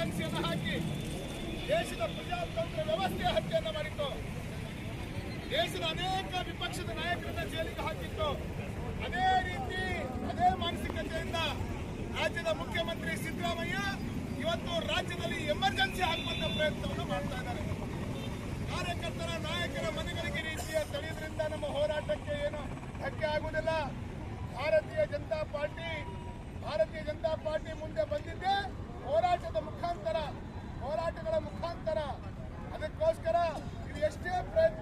ಎಮರ್ಜೆನ್ಸಿಯನ್ನು ಹಾಕಿ ದೇಶದ ಪ್ರಜಾತಂತ್ರ ವ್ಯವಸ್ಥೆ ಹತ್ಯೆಯನ್ನು ಮಾಡಿತ್ತು. ದೇಶದ ಅನೇಕ ವಿಪಕ್ಷದ ನಾಯಕರನ್ನ ಜೈಲಿಗೆ ಹಾಕಿತ್ತು. ಅದೇ ರೀತಿ, ಅದೇ ಮಾನಸಿಕತೆಯಿಂದ ರಾಜ್ಯದ ಮುಖ್ಯಮಂತ್ರಿ ಸಿದ್ದರಾಮಯ್ಯ ಇವತ್ತು ರಾಜ್ಯದಲ್ಲಿ ಎಮರ್ಜೆನ್ಸಿ ಹಾಕುವಂತ ಪ್ರಯತ್ನವನ್ನು ಮಾಡ್ತಾ ಇದ್ದಾರೆ. ಕಾರ್ಯಕರ್ತರ ನಾಯಕರ ಮನೆಗಳಿಗೆ ರೀತಿಯ ತಡೆಯೋದ್ರಿಂದ ನಮ್ಮ ಹೋರಾಟಕ್ಕೆ ಏನು ಧಕ್ಕೆ ಆಗುವುದಿಲ್ಲ. ಭಾರತೀಯ ಜನತಾ ಪಾರ್ಟಿ, ಭಾರತೀಯ ಜನತಾ ಪಾರ್ಟಿ ಮುಂದೆ ಬಂದಿದ್ದೆ ಹೋರಾಟಗಳ ಮುಖಾಂತರ. ಅದಕ್ಕೋಸ್ಕರ ಇದು ಎಷ್ಟೇ ಪ್ರಯತ್ನ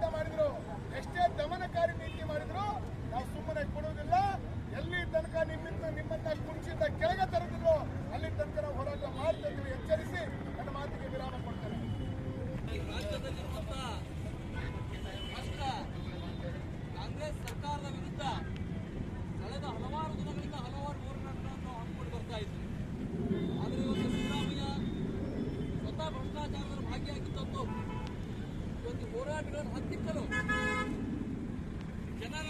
ಭ್ರಷ್ಟಾಚಾರದಲ್ಲಿ ಭಾಗಿಯಾಗಿದ್ದದ್ದು ಇವತ್ತು ಹೋರಾಟಗಳನ್ನು ಹತ್ತಿಕ್ಕಲು ಜನರ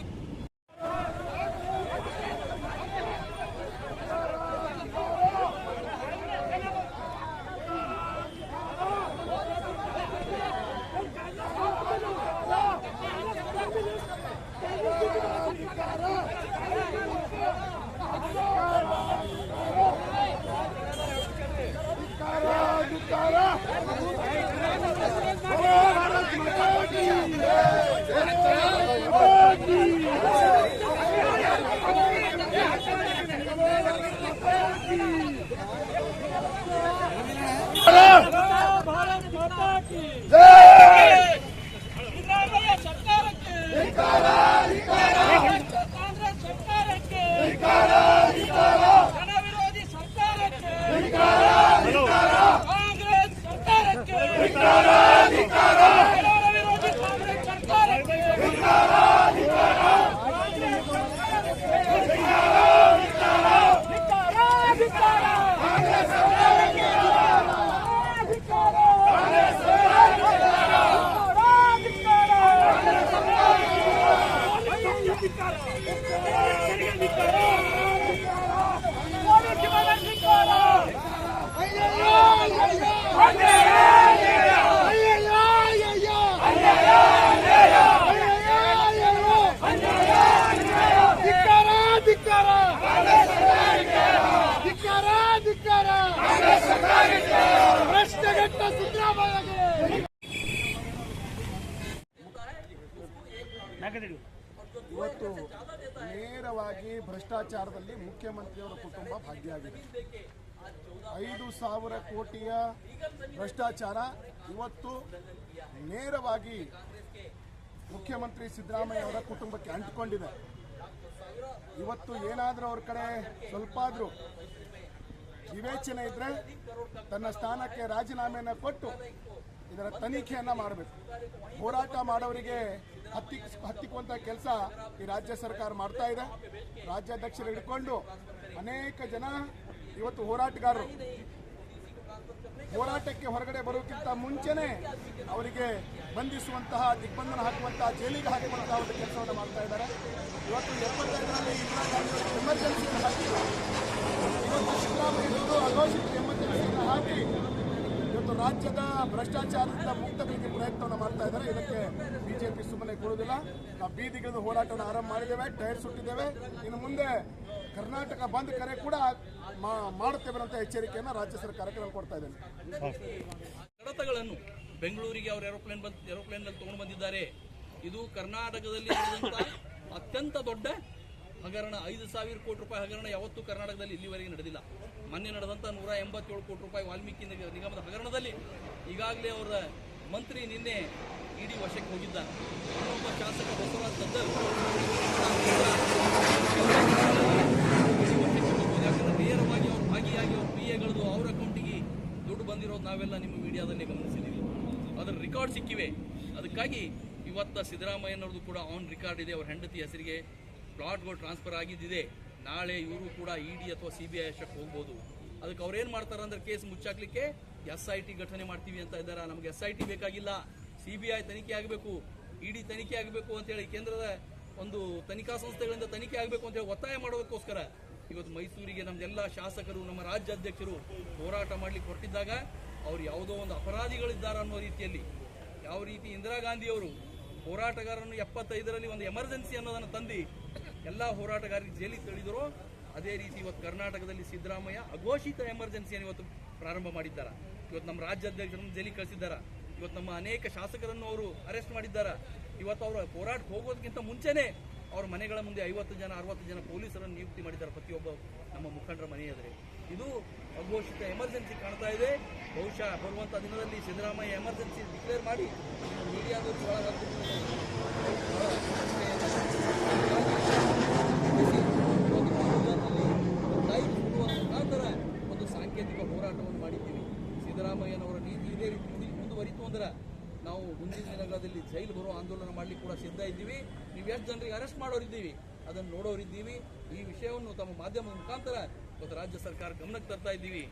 ataque! ಇವತ್ತು ನೇರವಾಗಿ ಭ್ರಷ್ಟಾಚಾರದಲ್ಲಿ ಮುಖ್ಯಮಂತ್ರಿಯವರ ಕುಟುಂಬ ಭಾಗಿಯಾಗಿದೆ. ಐದು ಸಾವಿರ ಕೋಟಿಯ ಭ್ರಷ್ಟಾಚಾರ ಇವತ್ತು ನೇರವಾಗಿ ಮುಖ್ಯಮಂತ್ರಿ ಸಿದ್ದರಾಮಯ್ಯ ಅವರ ಕುಟುಂಬಕ್ಕೆ ಅಂಟಿಕೊಂಡಿದೆ. ಇವತ್ತು ಏನಾದರೂ ಅವ್ರ ಕಡೆ ಸ್ವಲ್ಪ ಆದರೂ ವಿವೇಚನೆ ಇದ್ರೆ ತನ್ನ ಸ್ಥಾನಕ್ಕೆ ರಾಜೀನಾಮೆಯನ್ನು ಕೊಟ್ಟು ಇದರ ತನಿಖೆಯನ್ನ ಮಾಡಬೇಕು. ಹೋರಾಟ ಮಾಡೋರಿಗೆ ಹತ್ತಿ, ಹತ್ತಿಕ್ಕುವಂತ ಕೆಲಸ ಈ ರಾಜ್ಯ ಸರ್ಕಾರ ಮಾಡ್ತಾ ಇದೆ. ರಾಜ್ಯಾಧ್ಯಕ್ಷರು ಹಿಡ್ಕೊಂಡು ಅನೇಕ ಜನ ಇವತ್ತು ಹೋರಾಟಗಾರರು. ಹೋರಾಟಕ್ಕೆ ಹೊರಗಡೆ ಬರೋಕ್ಕಿಂತ ಮುಂಚೆನೆ ಅವರಿಗೆ ಬಂಧಿಸುವಂತಹ, ದಿಗ್ಬಂಧನ ಹಾಕುವಂತಹ ಜೈಲಿಗೆ ಹಾಕುವಂತಹ ಒಂದು ಕೆಲಸವನ್ನು ಮಾಡ್ತಾ ಇದ್ದಾರೆ. ಇವತ್ತು ಎಪ್ಪತ್ತೈದರಲ್ಲಿ ಇಂದಿರಾ ಗಾಂಧಿ ಎಮರ್ಜೆನ್ಸಿ ಹಾಕಿ ಇವತ್ತು ಸಿದ್ದರಾಮಯ್ಯನವರು ಅಘೋಷಿತ ಎಮರ್ಜೆನ್ಸಿಯನ್ನು ಹಾಕಿ ಇವತ್ತು ರಾಜ್ಯದ ಭ್ರಷ್ಟಾಚಾರದಿಂದ ಮುಕ್ತಗಳಿಗೆ ಪ್ರಯತ್ನವನ್ನು ಮಾಡ್ತಾ ಇದ್ದಾರೆ. ಇದಕ್ಕೆ ಬಿಜೆಪಿ ಸುಮ್ಮನೆ ಕೊಡುವುದಿಲ್ಲ. ನಾವು ಬೀದಿಗಿಳಿದು ಹೋರಾಟವನ್ನು ಆರಂಭ ಮಾಡಿದ್ದೇವೆ, ಟೈರ್ ಸುಟ್ಟಿದ್ದೇವೆ. ಇನ್ನು ಮುಂದೆ ಕರ್ನಾಟಕ ಬಂದ್ ಕರೆ ಕೂಡ ಮಾಡುತ್ತೇವೆ ಅಂತ ಎಚ್ಚರಿಕೆಯನ್ನು ರಾಜ್ಯ ಸರ್ಕಾರಕ್ಕೆ ನಾವು ಕೊಡ್ತಾ ಇದ್ದೇನೆ ಕಡತಗಳನ್ನು ಬೆಂಗಳೂರಿಗೆ ಅವರು ಏರೋಪ್ಲೇನ್ ಬಂದ್ ಏರೋಪ್ಲೇನ್ನಲ್ಲಿ ತಗೊಂಡು ಬಂದಿದ್ದಾರೆ. ಇದು ಕರ್ನಾಟಕದಲ್ಲಿ ಅತ್ಯಂತ ದೊಡ್ಡ ಹಗರಣ ಐದು ಸಾವಿರ ಕೋಟಿ ರೂಪಾಯಿ ಹಗರಣ ಯಾವತ್ತೂ ಕರ್ನಾಟಕದಲ್ಲಿ ಇಲ್ಲಿವರೆಗೆ ನಡೆದಿಲ್ಲ. ಮೊನ್ನೆ ನಡೆದಂತ ನೂರ ಎಂಬತ್ತೇಳು ಕೋಟಿ ರೂಪಾಯಿ ವಾಲ್ಮೀಕಿ ನಿಗ- ನಿಗಮದ ಹಗರಣದಲ್ಲಿ ಈಗಾಗಲೇ ಅವರ ಮಂತ್ರಿ ನಿನ್ನೆ ಇಡಿ ವಶಕ್ಕೆ ಹೋಗಿದ್ದಾರೆ ಇನ್ನೊಬ್ಬ ಶಾಸಕ ಬಸವರಾಜ್ ದದ್ದಲ್ ಯಾಕಂದ್ರೆ ನೇರವಾಗಿ ಅವ್ರು ಭಾಗಿಯಾಗಿ ಅವ್ರ ಪಿ ಎಗಳದು ಅವ್ರ ಅಕೌಂಟಿಗೆ ದುಡ್ಡು ಬಂದಿರೋದು ನಾವೆಲ್ಲ ನಿಮ್ಮ ಮೀಡಿಯಾದಲ್ಲಿ ಗಮನಿಸಿದ್ದೀವಿ ಅದರ ರೆಕಾರ್ಡ್ ಸಿಕ್ಕಿವೆ. ಅದಕ್ಕಾಗಿ ಇವತ್ತ ಸಿದ್ದರಾಮಯ್ಯನವ್ರದ್ದು ಕೂಡ ಆನ್ ರೆಕಾರ್ಡ್ ಇದೆ. ಅವ್ರ ಹೆಂಡತಿ ಹೆಸರಿಗೆ ಪ್ಲಾಟ್ಗಳು ಟ್ರಾನ್ಸ್ಫರ್ ಆಗಿದ್ದಿದೆ. ನಾಳೆ ಇವರು ಕೂಡ ಇ ಡಿ ಅಥವಾ ಸಿ ಬಿ ಐ ಅಷ್ಟಕ್ಕೆ ಹೋಗ್ಬೋದು. ಅದಕ್ಕೆ ಅವ್ರೇನು ಮಾಡ್ತಾರೆ ಅಂದ್ರೆ ಕೇಸ್ ಮುಚ್ಚಾಕ್ಲಿಕ್ಕೆ ಎಸ್ ಐ ಟಿ ಘಟನೆ ಮಾಡ್ತೀವಿ ಅಂತ ಇದ್ದಾರೆ. ನಮಗೆ ಎಸ್ ಐ ಟಿ ಬೇಕಾಗಿಲ್ಲ. ಸಿ ಬಿ ಐ ತನಿಖೆ ಆಗಬೇಕು. ಇಡಿ ತನಿಖೆ ಆಗಬೇಕು ಅಂತೇಳಿ ಕೇಂದ್ರದ ಒಂದು ತನಿಖಾ ಸಂಸ್ಥೆಗಳಿಂದ ತನಿಖೆ ಆಗಬೇಕು ಅಂತೇಳಿ ಒತ್ತಾಯ ಮಾಡೋದಕ್ಕೋಸ್ಕರ ಇವತ್ತು ಮೈಸೂರಿಗೆ ನಮ್ದೆಲ್ಲ ಶಾಸಕರು, ನಮ್ಮ ರಾಜ್ಯಾಧ್ಯಕ್ಷರು ಹೋರಾಟ ಮಾಡ್ಲಿಕ್ಕೆ ಹೊರಟಿದ್ದಾಗ ಅವ್ರು ಯಾವುದೋ ಒಂದು ಅಪರಾಧಿಗಳಿದ್ದಾರೆ ಅನ್ನೋ ರೀತಿಯಲ್ಲಿ ಯಾವ ರೀತಿ ಇಂದಿರಾ ಗಾಂಧಿಯವರು ಹೋರಾಟಗಾರರನ್ನು ಎಪ್ಪತ್ತೈದರಲ್ಲಿ ಒಂದು ಎಮರ್ಜೆನ್ಸಿ ಅನ್ನೋದನ್ನು ತಂದು ಎಲ್ಲ ಹೋರಾಟಗಾರರಿಗೆ ಜೈಲಿಗೆ ತಳಿದರೋ ಅದೇ ರೀತಿ ಇವತ್ತು ಕರ್ನಾಟಕದಲ್ಲಿ ಸಿದ್ದರಾಮಯ್ಯ ಅಘೋಷಿತ ಎಮರ್ಜೆನ್ಸಿಯನ್ನು ಇವತ್ತು ಪ್ರಾರಂಭ ಮಾಡಿದ್ದಾರೆ. ಇವತ್ತು ನಮ್ಮ ರಾಜ್ಯಾಧ್ಯಕ್ಷರನ್ನು ಜೈಲಿಗೆ ಕಳಿಸಿದ್ದಾರೆ. ಇವತ್ತು ನಮ್ಮ ಅನೇಕ ಶಾಸಕರನ್ನು ಅವರು ಅರೆಸ್ಟ್ ಮಾಡಿದ್ದಾರೆ. ಇವತ್ತು ಅವರು ಹೋರಾಟಕ್ಕೆ ಹೋಗೋದಕ್ಕಿಂತ ಮುಂಚೆನೆ ಅವ್ರ ಮನೆಗಳ ಮುಂದೆ ಐವತ್ತು ಜನ, ಅರವತ್ತು ಜನ ಪೊಲೀಸರನ್ನು ನಿಯುಕ್ತಿ ಮಾಡಿದ್ದಾರೆ ಪ್ರತಿಯೊಬ್ಬ ನಮ್ಮ ಮುಖಂಡರ ಮನೆ ಇದು ಅಘೋಷಿತ ಎಮರ್ಜೆನ್ಸಿ ಕಾಣ್ತಾ ಇದೆ. ಬಹುಶಃ ಬರುವಂಥ ದಿನದಲ್ಲಿ ಸಿದ್ದರಾಮಯ್ಯ ಎಮರ್ಜೆನ್ಸಿ ಡಿಕ್ಲೇರ್ ಮಾಡಿ ಮೀಡಿಯಾದವರು ಸುಡುವ ಮುಖಾಂತರ ಒಂದು ಸಾಂಕೇತಿಕ ಹೋರಾಟವನ್ನು ಮಾಡಿದ್ದೀವಿ ಸಿದ್ದರಾಮಯ್ಯನವರ ನೀತಿ ಇದೇ ರೀತಿ ಮುಂದೆ- ಮುಂದುವರಿತು ಅಂದ್ರೆ ನಾವು ಮುಂದಿನ ದಿನಗಳಲ್ಲಿ ಜೈಲು ಬರೋ ಆಂದೋಲನ ಮಾಡಲಿಕ್ಕೆ ಕೂಡ ಸಿದ್ಧ ಇದ್ದೀವಿ. ನೀವು ಎಷ್ಟು ಜನರಿಗೆ ಅರೆಸ್ಟ್ ಮಾಡೋರಿದ್ದೀವಿ, ಅದನ್ನು ನೋಡೋರಿದ್ದೀವಿ. ಈ ವಿಷಯವನ್ನು ತಮ್ಮ ಮಾಧ್ಯಮದ ಮುಖಾಂತರ ಇವತ್ತು ರಾಜ್ಯ ಸರ್ಕಾರ ಗಮನಕ್ಕೆ ತರ್ತಾ ಇದ್ದೀವಿ.